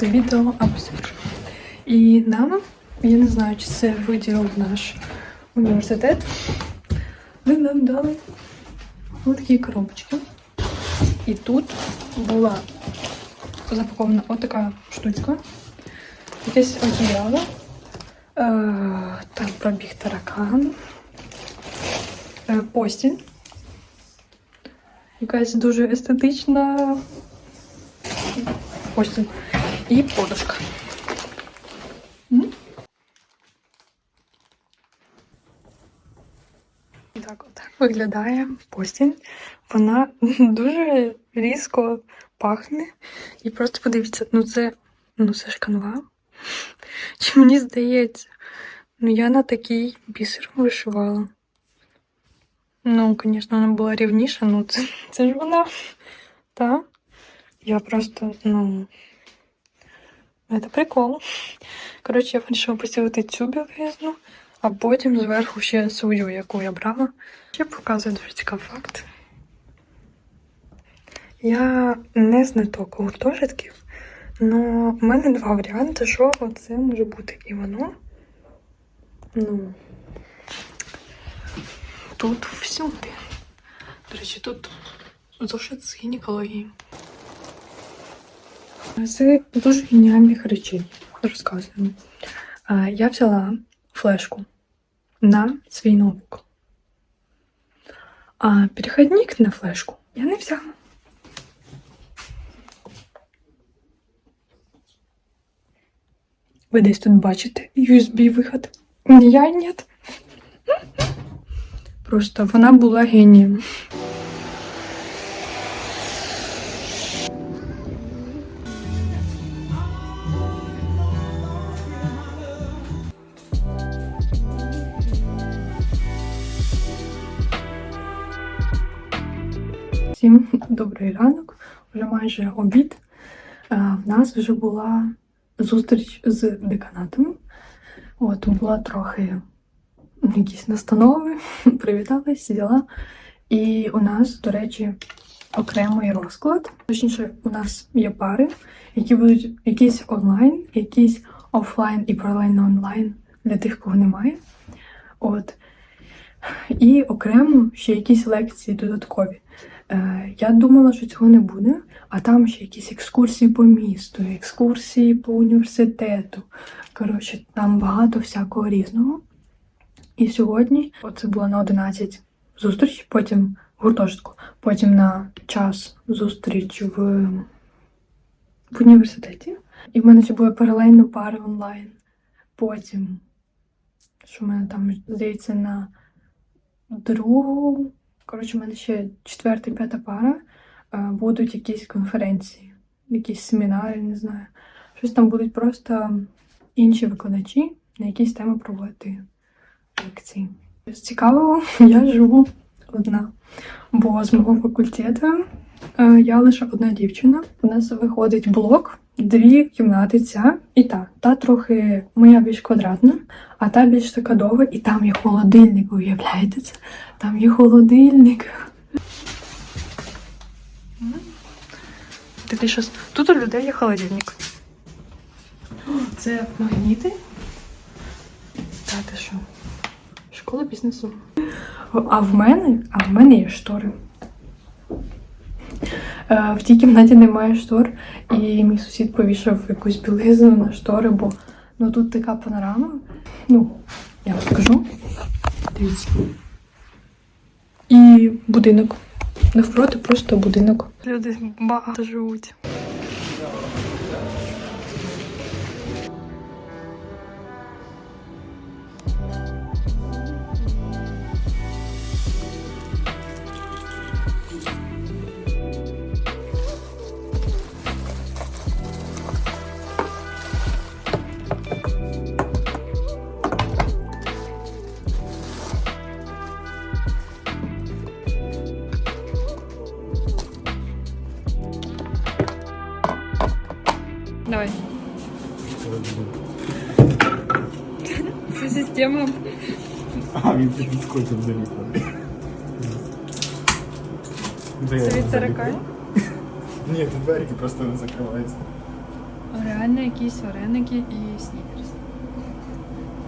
Це відео обзор. І нам, я не знаю, чи це виділив наш університет. Ми нам дали ось такі коробочки. І тут була запакована отака штучка. Якесь одіяло. Е, там пробіг таракан. Е, постіль. Якась дуже естетична постіль. І подушка. Так, от виглядає постіль. Вона дуже різко пахне. І просто подивіться, ну це, ну це ж канва. Чи мені здається? Ну я на такий бісер вишивала. Ну, звісно, вона була рівніша, ну це, це ж вона. Та? Я просто, ну. Це прикол. Коротше, я вирішила посілити цю білизну, а потім зверху ще свою, яку я брала. Ще показую дуже цікавий факт. Я не знаток гуртожитків, але в мене два варіанти, що це може бути. І воно. Ну. Тут всюди. До речі, тут зошит з гінекології. З дуже геніальних речей розказуємо. Я взяла флешку на свій ноутбук. А перехідник на флешку я не взяла. Ви десь тут бачите USB-виход? Я ні. Просто вона була генієм. Всім добрий ранок, вже майже обід. Е, В нас вже була зустріч з деканатом. От була трохи якісь настанови, привітались, діла. І у нас, до речі, окремий розклад. Точніше, у нас є пари, які будуть якісь онлайн, якісь офлайн і паралельно онлайн для тих, кого немає. От. І окремо ще якісь лекції додаткові. Е, я думала, що цього не буде, а там ще якісь екскурсії по місту, екскурсії по університету. Коротше, там багато всякого різного. І сьогодні оце було на 11 зустріч, потім в гуртожитку, потім на час зустріч в, в університеті. І в мене ще були паралельно пари онлайн. Потім, що в мене там, здається, на другу. Коротше, в мене ще четверта і п'ята пара. е, Будуть якісь конференції, якісь семінари, не знаю. Щось там будуть просто інші викладачі на якісь теми проводити лекції. З цікавого, я живу одна, бо з мого факультету е, я лише одна дівчина. У нас виходить блок, дві кімнати ця і та. Та трохи моя більш квадратна, а та більш така довга, і там є холодильник, уявляєте це? Там є холодильник. Такий щось. Тут у людей є холодильник. Це магніти. Та ти що? Школа бізнесу. А в мене, а в мене є штори. Е, В тій кімнаті немає штор, і мій сусід повішав якусь білизну на штори, бо ну тут така панорама. Ну, я вам покажу. Дивіться. І будинок. Навпроти просто будинок. Люди багато живуть. Система. А, він скотчем заліплений. Де Це від заліпив? Ні, це дверки просто не закриваються. Реально якісь вареники і снікерс.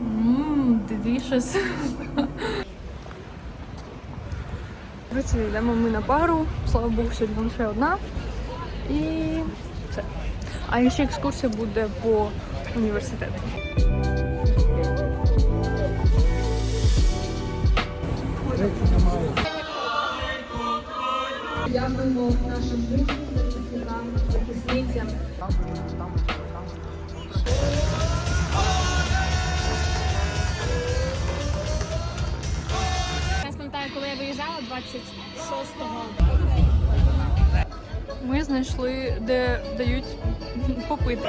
Ммм, delicious. Коротше, йдемо ми на пару. Слава Богу, сьогодні лише одна. І все. А ще екскурсія буде по університету. Дякуємо нашим друзям, захисникам, захисницям. Я пам'ятаю, коли я виїжджала 26-го. Ми знайшли, де дають попити.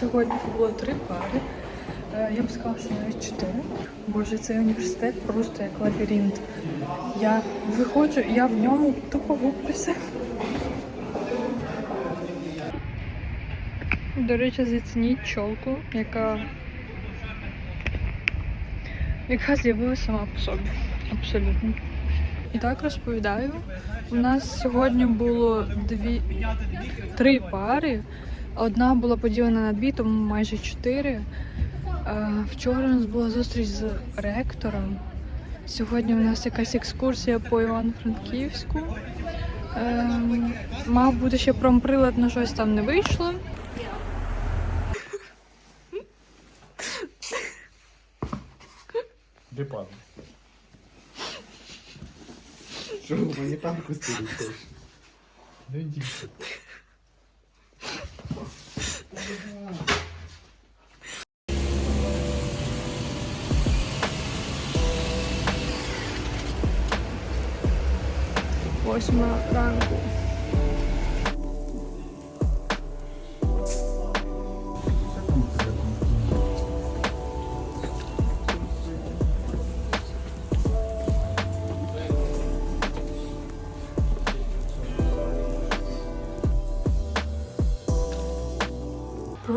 сьогодні було три пари. Е, Я б сказала, що навіть чотири. Боже, цей університет просто як лабіринт. Я виходжу, я в ньому тупо гублюся. До речі, зацініть чолку, яка, яка з'явилася сама по собі. Абсолютно. І так розповідаю. У нас сьогодні було дві три пари. Одна була поділена на дві, тому майже чотири. Е, Вчора у нас була зустріч з ректором. Сьогодні у нас якась екскурсія по Івано-Франківську. Ем, Мав бути ще промприлад, на щось там не вийшло. Де падає? Що, гуманітарку стилі хочеш? Не дійсно. Восьма ранку.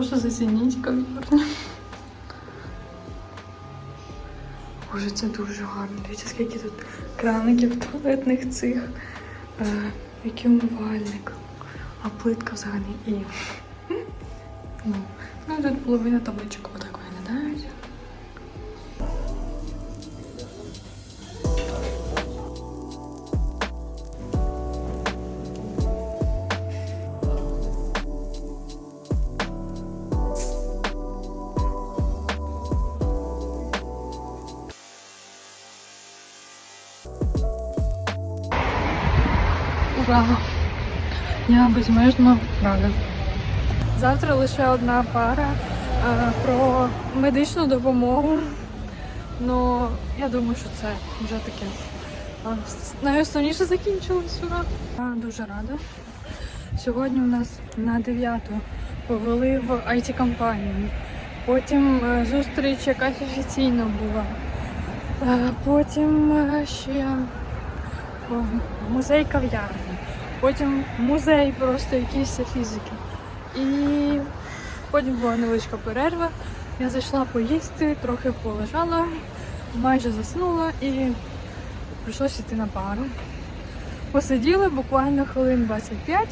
Просто зацініть кав'ярню. Боже, це дуже гарно. Дивіться, скільки тут краників туалетних цих, е, який умивальник, а плитка взагалі і. Ну, ну тут половина табличок Ура! Я безмежно рада. Завтра лише одна пара е, про медичну допомогу. Ну, я думаю, що це вже таке. Найосновніше закінчилось ура. Я дуже рада. Сьогодні у нас на 9 повели в IT-компанію. Потім е, зустріч якась офіційна була. Е, Потім ще музей кав'ярні, потім музей просто якийсь фізики. І потім була невеличка перерва. Я зайшла поїсти, трохи полежала, майже заснула і прийшлося йти на пару. Посиділи буквально хвилин 25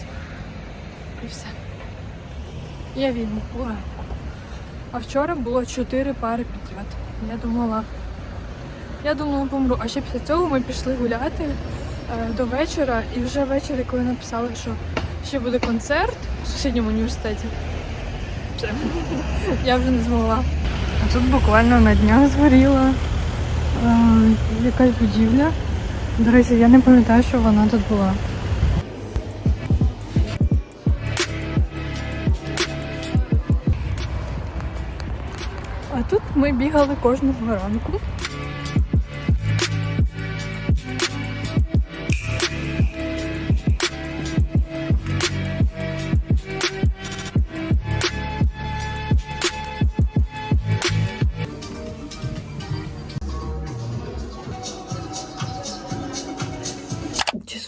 і все. Я вільна. Ура! А вчора було чотири пари підряд. Я думала, я думала, помру. А ще після цього ми пішли гуляти до вечора, і вже ввечері, коли написали, що ще буде концерт в сусідньому університеті. Все. Я вже не змогла. А тут буквально на днях згоріла е, якась будівля. До речі, я не пам'ятаю, що вона тут була. А тут ми бігали кожного ранку.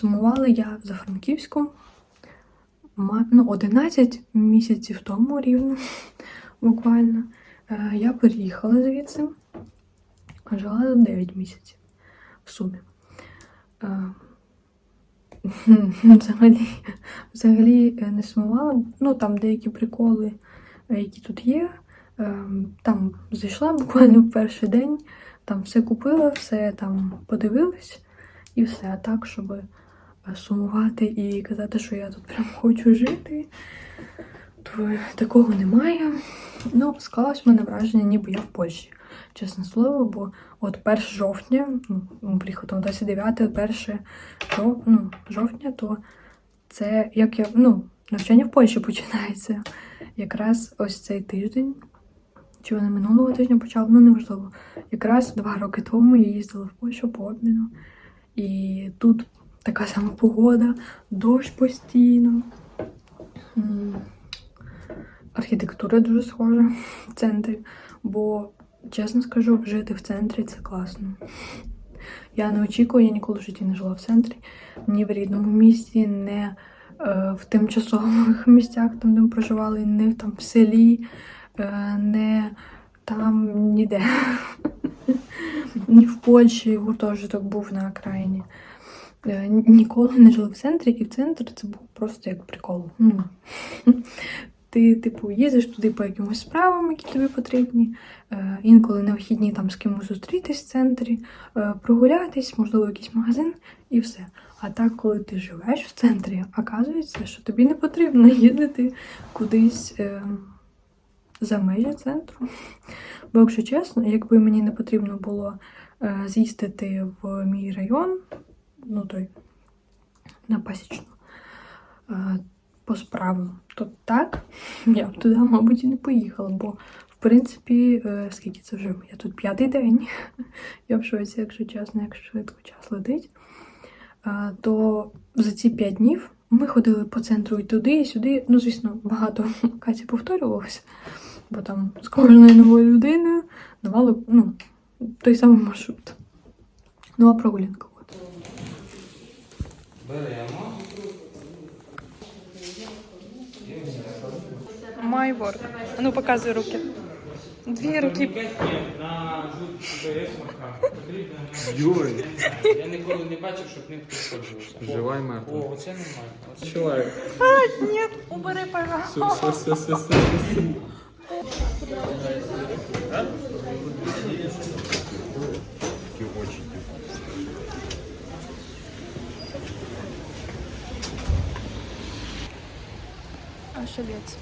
Чи сумувала я за Франківськом? Ма- Ну, 11 місяців тому рівно, буквально. Е, Я переїхала звідси. Жила 9 місяців в сумі. Е, Взагалі, взагалі е, не сумувала. Ну, там деякі приколи, які тут є. Там зайшла буквально в перший день, там все купила, все там подивилась і все. А так, щоб сумувати і казати, що я тут прям хочу жити, то такого немає. Ну, склалось в мене враження, ніби я в Польщі, чесне слово, бо от 1 жовтня, ну, там 29, 1 жов, ну, жовтня, то це як я, ну, навчання в Польщі починається. Якраз ось цей тиждень, чи вони минулого тижня почали, ну неважливо. Якраз два роки тому я їздила в Польщу по обміну. І тут така сама погода, дощ постійно. Архітектура дуже схожа в центрі, бо, чесно скажу, жити в центрі це класно. Я не очікую, я ніколи в житті не жила в центрі, ні в рідному місті, не е, в тимчасових місцях, там, де ми проживали, не там в селі, е, не там ніде. Ні в Польщі гуртожиток був на окраїні. Е, ні- Ніколи не жили в центрі, і в центр це був просто як прикол. Ну, ти, типу, їздиш туди по якимось справам, які тобі потрібні. Е, інколи на вихідні там з кимось зустрітись в центрі, е, прогулятись, можливо, якийсь магазин і все. А так, коли ти живеш в центрі, оказується, що тобі не потрібно їздити кудись е, за межі центру. Бо, якщо чесно, якби мені не потрібно було е, з'їздити в мій район, ну той на пасічну, е, по справам, то так, я б туди, мабуть, і не поїхала, бо, в принципі, е, скільки це вже? Я тут п'ятий день. Я в шоці, якщо чесно, як швидко час летить. Е, То за ці п'ять днів ми ходили по центру і туди, і сюди. Ну, звісно, багато Каті повторювалося, бо там з кожною новою людиною давали ну, той самий маршрут. Нова прогулянка. От. Беремо. My work. А ну показуй руки. Дві руки. На БС потрібно. Юрий. Я ніколи не бачив, щоб ним підходжувався. Жива і мертва. О, оце нормально. Оце Чоловік. Ні, убери, пожалуйста. Все, все, все, все, все. Ошибец.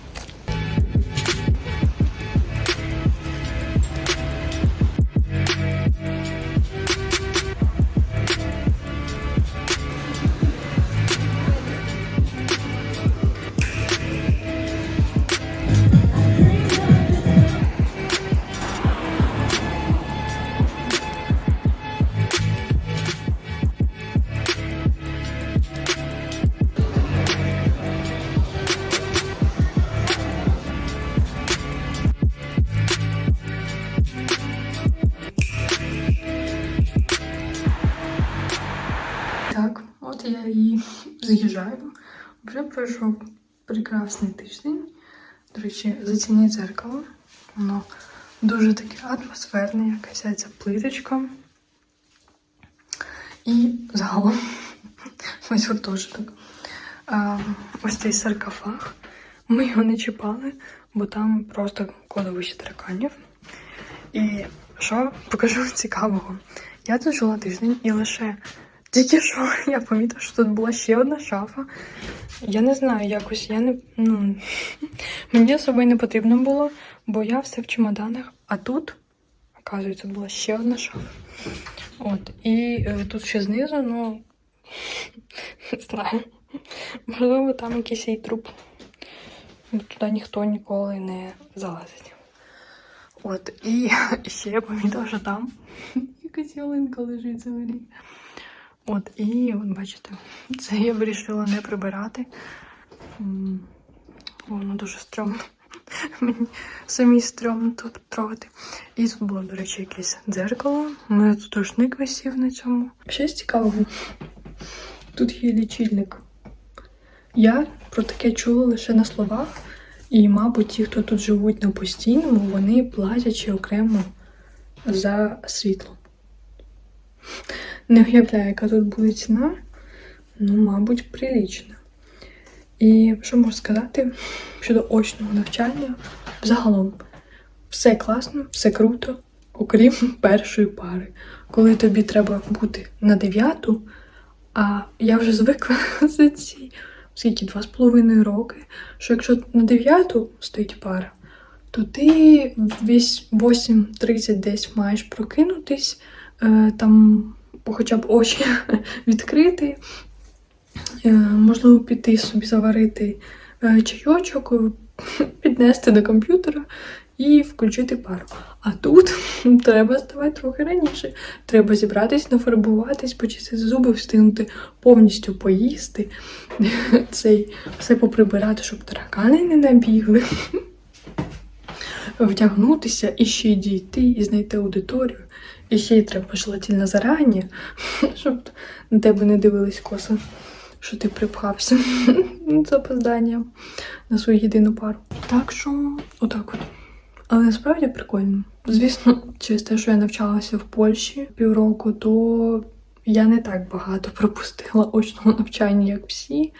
Вже пройшов прекрасний тиждень. До речі, зацініть дзеркало. Воно дуже таке атмосферне, якась ця плиточка. І загалом ось гуртожиток. Ось цей саркофаг. Ми його не чіпали, бо там просто кладовище тараканів. І що покажу цікавого. Я тут жила тиждень і лише тільки що я помітила, що тут була ще одна шафа. Я не знаю, якось я не. Ну, мені особо не потрібно було, бо я все в чемоданах. А тут, оказується, була ще одна шафа. От, і е, тут ще знизу, ну не знаю. Можливо, там якийсь і труп. Ну, Туди ніхто ніколи не залазить. От, і ще я помітила, що там якась ялинка лежить взагалі. От, і от бачите, це я вирішила не прибирати. Воно дуже стрьомно. Мені самі стрьомно тут трогати. І тут було, до речі, якесь дзеркало. У мене тут рушник висів на цьому. Щось цікавого. Тут є лічильник. Я про таке чула лише на словах. І, мабуть, ті, хто тут живуть на постійному, вони платять ще окремо за світло. Не уявляю, яка тут буде ціна. Ну, мабуть, прилічна. І що можу сказати щодо очного навчання? Загалом, все класно, все круто, окрім першої пари. Коли тобі треба бути на дев'яту, а я вже звикла за ці скільки два з половиною роки, що якщо на дев'яту стоїть пара, то ти весь 8.30 десь маєш прокинутись, е, там хоча б очі відкрити, е, можливо, піти собі заварити е, чайочок, е, піднести до комп'ютера і включити пару. А тут треба ставати трохи раніше. Треба зібратись, нафарбуватись, почистити зуби, встигнути повністю поїсти, цей все поприбирати, щоб таракани не набігли. Вдягнутися і ще й дійти, і знайти аудиторію. І ще й треба желательно зарані, щоб на тебе не дивились косо, що ти припхався з опозданням на свою єдину пару. Так що, отак от. Але насправді прикольно. Звісно, через те, що я навчалася в Польщі півроку, то я не так багато пропустила очного навчання, як всі.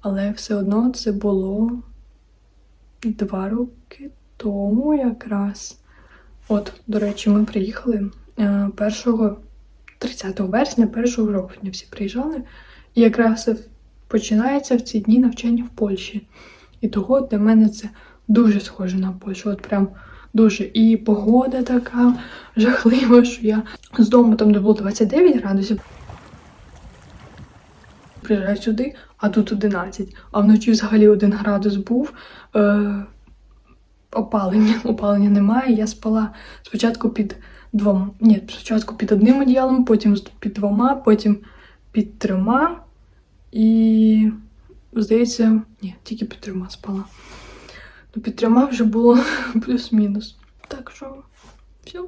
Але все одно це було два роки тому якраз. От, до речі, ми приїхали 1 30 вересня, 1 жовтня всі приїжджали. І якраз починається в ці дні навчання в Польщі. І того для мене це дуже схоже на Польщу. От прям дуже. І погода така жахлива, що я з дому там де було 29 градусів. Приїжджаю сюди, а тут 11. А вночі взагалі 1 градус був. Е, опалення. Опалення немає. Я спала спочатку під двома. Ні, спочатку під одним одіялом, потім під двома, потім під трьома. І, здається, ні, тільки під трьома спала. Ну, під трьома вже було плюс-мінус. Так що, все.